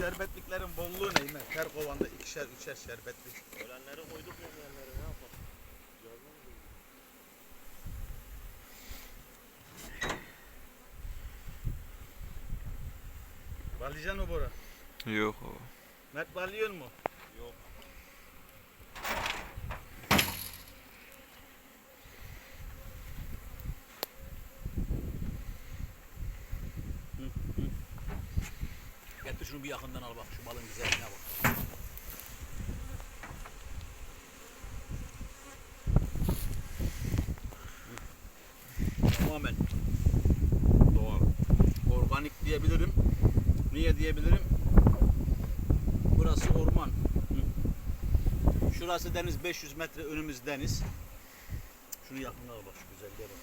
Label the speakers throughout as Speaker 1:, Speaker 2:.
Speaker 1: şerbetliklerin bolluğu ne Mehmet? Her kovanda ikişer üçer şerbetlik.
Speaker 2: Ölenleri koyduk olmayanları ne yapalım?
Speaker 1: Balayacaksın mı Bora?
Speaker 3: Yok o.
Speaker 1: Mert balıyor mu?
Speaker 2: Yok.
Speaker 4: Getir bir yakından al bak şu balın güzelliğine bak. Tamamen doğal. Organik diyebilirim. Niye diyebilirim? Burası orman. Şurası deniz 500 metre önümüz deniz. Şunu yakından al bak şu güzelliğe bak.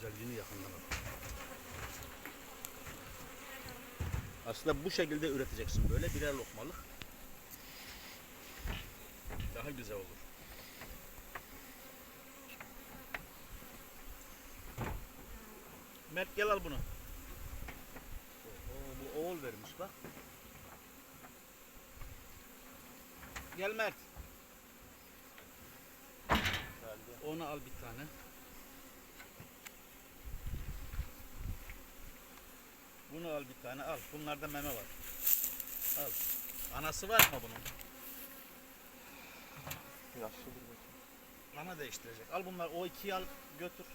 Speaker 4: Güzelliğini yakından al. Aslında bu şekilde üreteceksin böyle birer lokmalık. Daha güzel olur. Mert gel al bunu. Oo, bu oğul vermiş bak. Gel Mert. Onu al bir tane. Bunu al bir tane al. Bunlarda meme var. Al. Anası var mı bunun?
Speaker 2: Yaşlı bir bakayım.
Speaker 4: Ana değiştirecek. Al bunlar o ikiyi al götür.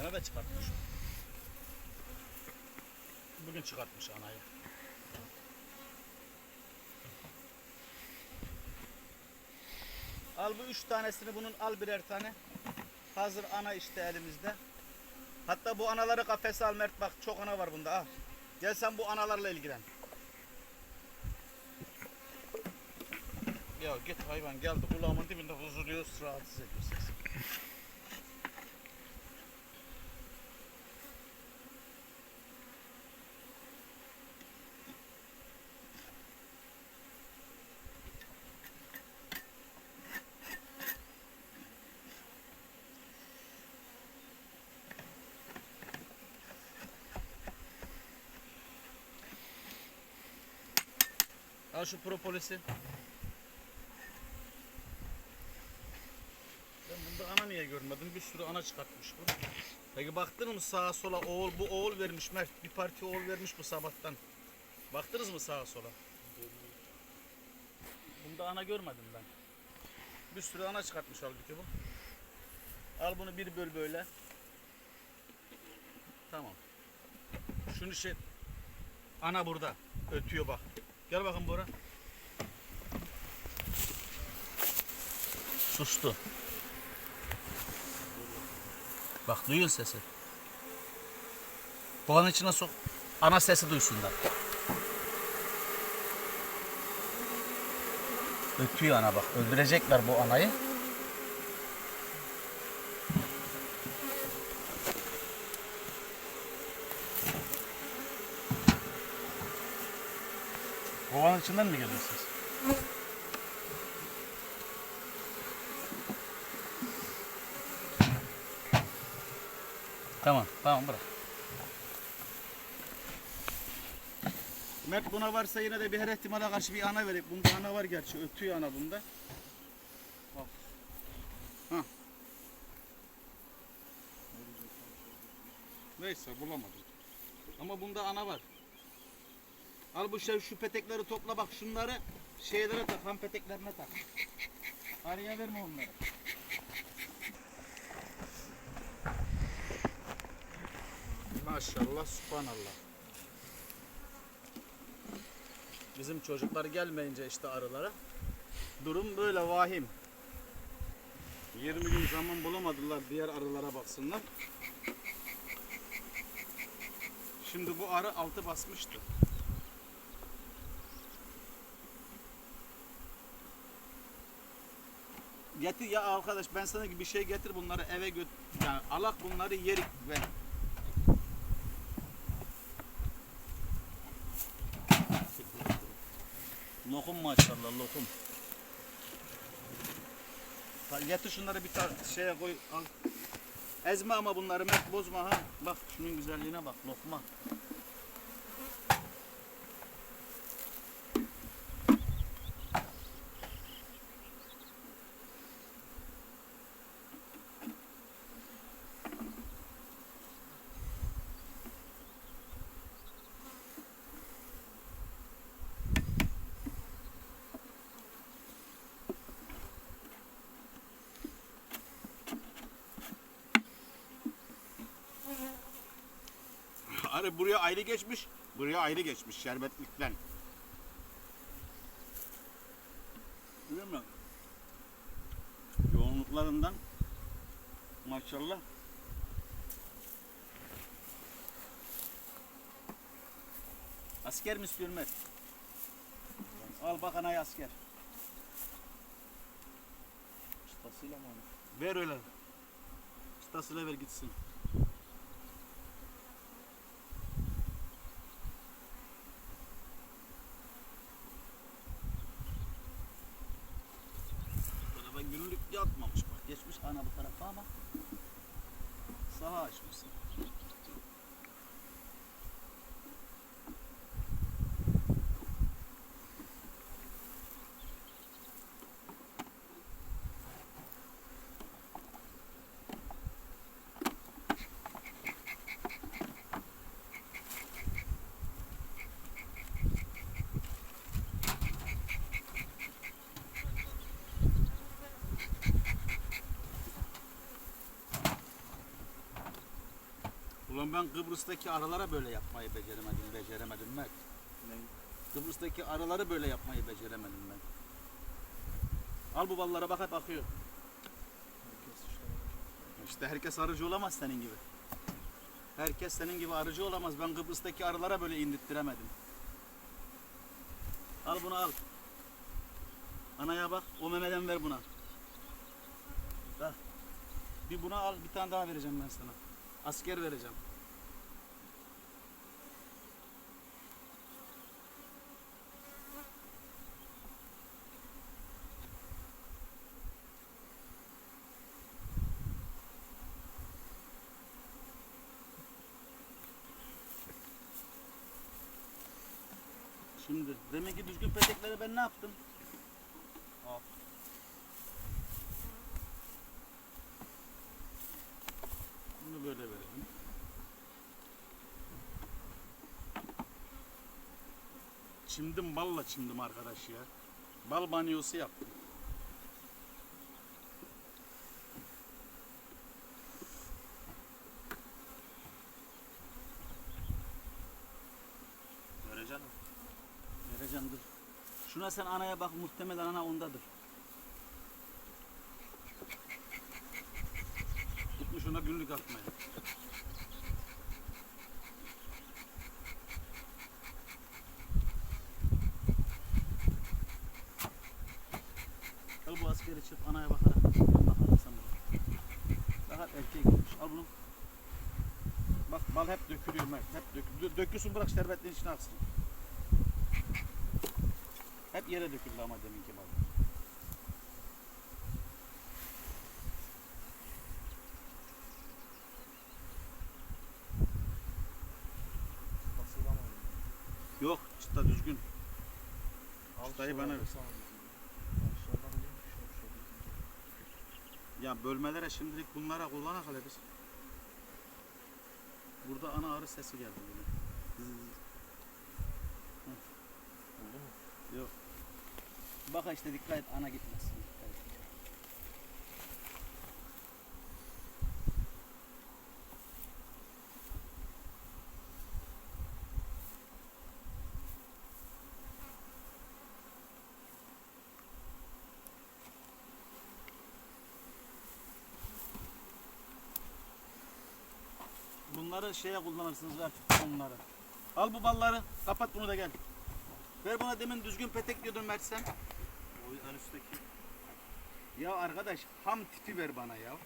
Speaker 4: Ana da çıkartmış. Bugün çıkartmış anayı. Al bu üç tanesini bunun al birer tane. Hazır ana işte elimizde. Hatta bu anaları kafese al Mert bak çok ana var bunda al. Gel sen bu analarla ilgilen. Ya git hayvan geldi kulağımın dibinde huzurluyor rahatsız ediyor Al şu propolis'i. Ben bunda ana niye görmedim? Bir sürü ana çıkartmış bu. Peki baktın mı sağa sola oğul bu oğul vermiş Mert. Bir parti oğul vermiş bu sabahtan. Baktınız mı sağa sola? Bunda ana görmedim ben. Bir sürü ana çıkartmış halbuki bu. Al bunu bir böl böyle. Tamam. Şunu şey ana burada. Ötüyor bak. Gel bakın Bora. Sustu. Bak duyuyor sesi. Kovanın içine sok. Ana sesi duysunlar. Ötüyor ana bak. Öldürecekler bu anayı. Kovanın içinden mi geliyorsunuz? Tamam, tamam bırak. Mert buna varsa yine de bir her ihtimale karşı bir ana verip bunda ana var gerçi ötüyor ana bunda. Ha. Neyse bulamadım. Ama bunda ana var. Al bu şey şu petekleri topla bak şunları şeylere tak, ham peteklerine tak. Araya verme onları. Maşallah, subhanallah. Bizim çocuklar gelmeyince işte arılara durum böyle vahim. 20 gün zaman bulamadılar diğer arılara baksınlar. Şimdi bu arı altı basmıştı. Getir ya arkadaş ben sana bir şey getir bunları eve götür. Yani alak bunları yerik ve Lokum maşallah lokum. Getir şunları bir tar- şeye koy al. Ezme ama bunları Mert bozma ha. Bak şunun güzelliğine bak lokma. Arı buraya ayrı geçmiş. Buraya ayrı geçmiş şerbetlikten. Görüyor musun? Yoğunluklarından maşallah. Asker mi istiyorsun Mert? Al bak anayı asker.
Speaker 2: Ustasıyla mı onu?
Speaker 4: Ver öyle. Stasıyla ver gitsin. Bu tarafa günlük yatmamış bak. Geçmiş ana bu tarafa ama saha açmışsın. Ben Kıbrıs'taki aralara böyle yapmayı beceremedim, beceremedim Mert.
Speaker 2: Ne?
Speaker 4: Kıbrıs'taki araları böyle yapmayı beceremedim ben. Al bu ballara bak hep akıyor.
Speaker 2: İşte
Speaker 4: herkes arıcı olamaz senin gibi. Herkes senin gibi arıcı olamaz. Ben Kıbrıs'taki arılara böyle indirttiremedim. Al bunu al. Anaya bak. O memeden ver buna. Bak. Bir buna al. Bir tane daha vereceğim ben sana. Asker vereceğim. Şimdi demek ki düzgün petekleri ben ne yaptım? Bunu böyle verelim. Çimdim balla çimdim arkadaş ya. Bal banyosu yaptım.
Speaker 2: Vereceksin mi?
Speaker 4: Dur. Şuna sen anaya bak muhtemelen ana ondadır. Tutmuş ona günlük atmaya. Al bu askeri çık anaya bakarak. Bakalım sen bak. Erkek olmuş. Al bunu. Bak bal hep dökülüyor. Hep dökülüyor. Dökülsün bırak şerbetliğin içine aksın. Hep yere döküldü ama deminki bal.
Speaker 2: Ustasıyla mı onu?
Speaker 4: Yok çıta düzgün.
Speaker 2: Şöyle
Speaker 4: bana ver.
Speaker 2: o şöyle.
Speaker 4: Ya bölmelere şimdilik bunlara kullanak hele biz. Burada ana arı sesi geldi Baka işte dikkat et ana gitmesin. Bunları şeye kullanırsınız artık bunları. Al bu balları, kapat bunu da gel. Ver buna demin düzgün petek diyordun Mersem.
Speaker 2: O üstteki.
Speaker 4: Ya arkadaş ham tipi ver bana ya.